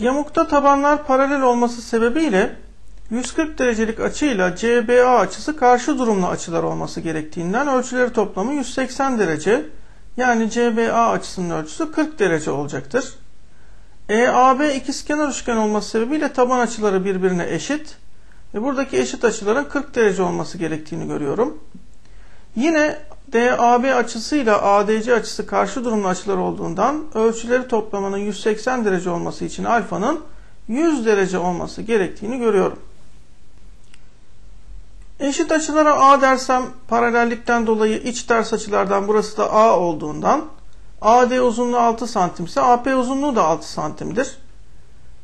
Yamukta tabanlar paralel olması sebebiyle 140 derecelik açıyla CBA açısı karşı durumlu açılar olması gerektiğinden ölçüleri toplamı 180 derece yani CBA açısının ölçüsü 40 derece olacaktır. EAB ikizkenar üçgen olması sebebiyle taban açıları birbirine eşit ve buradaki eşit açıların 40 derece olması gerektiğini görüyorum. Yine DAB açısıyla ADC açısı karşı durumlu açılar olduğundan ölçüleri toplamanın 180 derece olması için alfanın 100 derece olması gerektiğini görüyorum. Eşit açılara A dersem paralellikten dolayı iç ters açılardan burası da A olduğundan AD uzunluğu 6 santim ise AP uzunluğu da 6 santimdir.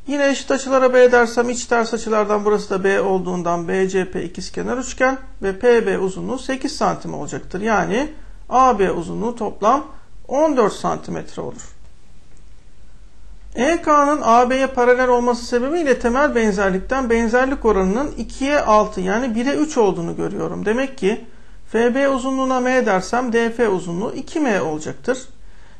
Yine eşit açılara B dersem iç ters açılardan burası da B olduğundan BCP ikizkenar üçgen ve PB uzunluğu 8 santim olacaktır. Yani AB uzunluğu toplam 14 santimetre olur. EK'nın AB'ye paralel olması sebebiyle temel benzerlikten benzerlik oranının 2'ye 6 yani 1'e 3 olduğunu görüyorum. Demek ki FB uzunluğuna M dersem DF uzunluğu 2M olacaktır.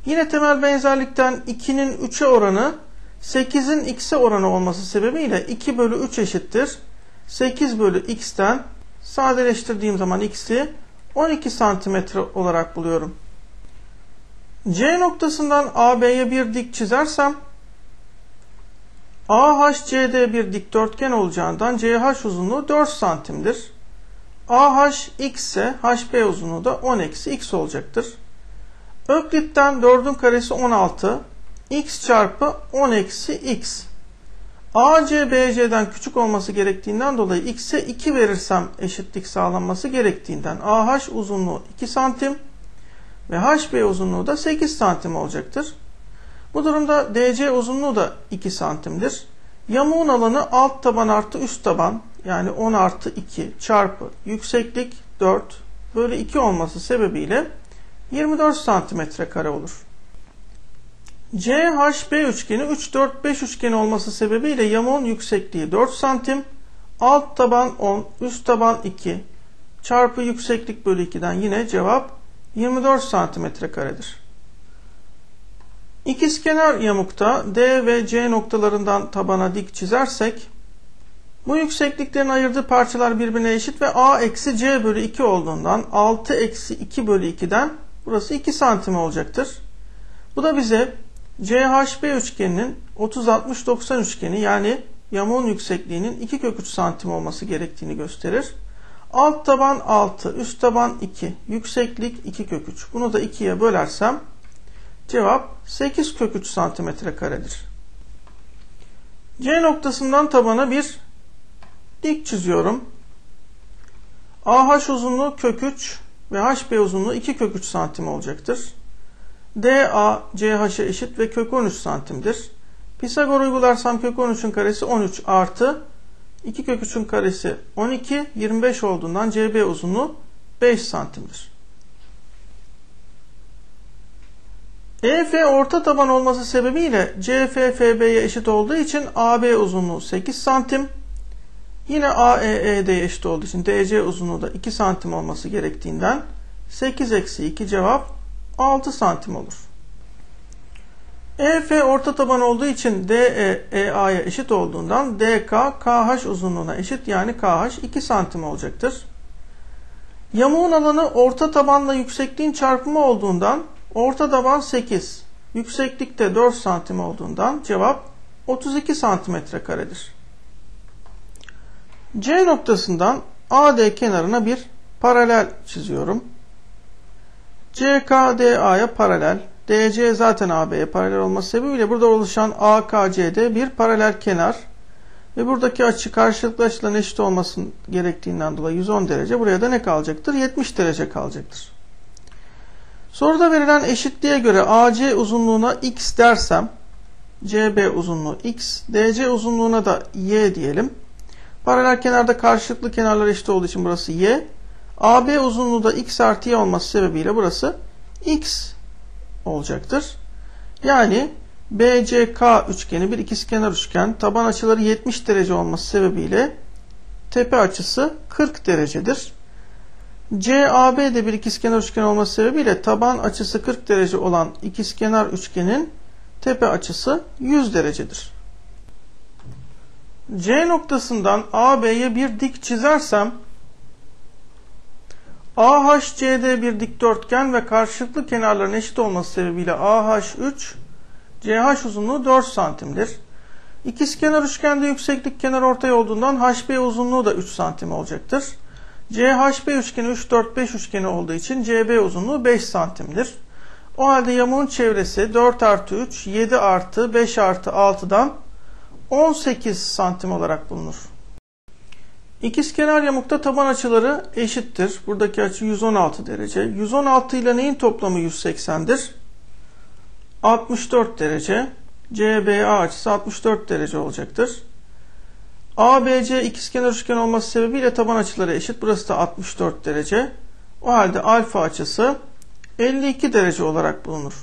Yine temel benzerlikten 2'nin 3'e oranı 8'in x'e oranı olması sebebiyle 2 bölü 3 eşittir. 8 bölü x'ten sadeleştirdiğim zaman x'i 12 santimetre olarak buluyorum. C noktasından AB'ye bir dik çizersem AHCD bir dikdörtgen olacağından CH uzunluğu 4 santimdir. AH x ise HB uzunluğu da 10 eksi x olacaktır. Öklit'ten 4'ün karesi 16, x çarpı 10 eksi x. AC BC'den küçük olması gerektiğinden dolayı x'e 2 verirsem eşitlik sağlanması gerektiğinden AH uzunluğu 2 santim ve HB uzunluğu da 8 santim olacaktır. Bu durumda DC uzunluğu da 2 santimdir. Yamuğun alanı alt taban artı üst taban yani 10 artı 2 çarpı yükseklik 4 bölü 2 olması sebebiyle 24 santimetre kare olur. CHB üçgeni 3, 4, 5 üçgeni olması sebebiyle yamuğun yüksekliği 4 santim, alt taban 10, üst taban 2 çarpı yükseklik bölü 2'den yine cevap 24 santimetre karedir. İkizkenar yamukta D ve C noktalarından tabana dik çizersek bu yüksekliklerin ayırdığı parçalar birbirine eşit ve A eksi C bölü 2 olduğundan 6 eksi 2 bölü 2'den burası 2 santim olacaktır. Bu da bize CHB üçgeninin 30-60-90 üçgeni yani yamuğun yüksekliğinin 2 kök 3 santim olması gerektiğini gösterir. Alt taban 6, üst taban 2, yükseklik 2 kök 3. Bunu da 2'ye bölersem cevap 8 kök 3 santimetre karedir. C noktasından tabana bir dik çiziyorum. AH uzunluğu kök 3 ve HB uzunluğu 2 kök 3 santim olacaktır. DA CH'e eşit ve kök 13 santimdir. Pisagor uygularsam kök 13'ün karesi 13 artı 2 kök 3'ün karesi 12 25 olduğundan CB uzunluğu 5 santimdir. EF orta taban olması sebebiyle CF FB'ye eşit olduğu için AB uzunluğu 8 santim. Yine AEE'de eşit olduğu için DC uzunluğu da 2 santim olması gerektiğinden 8 eksi 2 cevap 6 santim olur. EF orta taban olduğu için DE EA'ya eşit olduğundan DK KH uzunluğuna eşit yani KH 2 santim olacaktır. Yamuğun alanı orta tabanla yüksekliğin çarpımı olduğundan orta taban 8, yükseklikte 4 santim olduğundan cevap 32 santimetre karedir. C noktasından AD kenarına bir paralel çiziyorum. CKDA'ya paralel. DC zaten AB'ye paralel olması sebebiyle burada oluşan AKCD bir paralel kenar. Ve buradaki açı karşılıklı açıların eşit olmasının gerektiğinden dolayı 110 derece. Buraya da ne kalacaktır? 70 derece kalacaktır. Soruda verilen eşitliğe göre AC uzunluğuna x dersem CB uzunluğu x, DC uzunluğuna da y diyelim. Paralel kenarda karşılıklı kenarlar eşit olduğu için burası y. AB uzunluğu da x artı y olması sebebiyle burası x olacaktır. Yani BCK üçgeni bir ikizkenar üçgen taban açıları 70 derece olması sebebiyle tepe açısı 40 derecedir. CAB de bir ikizkenar üçgen olması sebebiyle taban açısı 40 derece olan ikizkenar üçgenin tepe açısı 100 derecedir. C noktasından AB'ye bir dik çizersem AHCD bir dikdörtgen ve karşılıklı kenarların eşit olması sebebiyle AH3 CH uzunluğu 4 santimdir. İkizkenar üçgende yükseklik kenar ortay olduğundan HB uzunluğu da 3 santim olacaktır. CHB üçgeni 3 4 5 üçgeni olduğu için CB uzunluğu 5 santimdir. O halde yamuğun çevresi 4 artı 3 7 artı 5 artı 6'dan 18 santim olarak bulunur. İkizkenar yamukta taban açıları eşittir. Buradaki açı 116 derece. 116 ile neyin toplamı 180'dir? 64 derece. CBA açısı 64 derece olacaktır. ABC ikizkenar üçgen olması sebebiyle taban açıları eşit. Burası da 64 derece. O halde alfa açısı 52 derece olarak bulunur.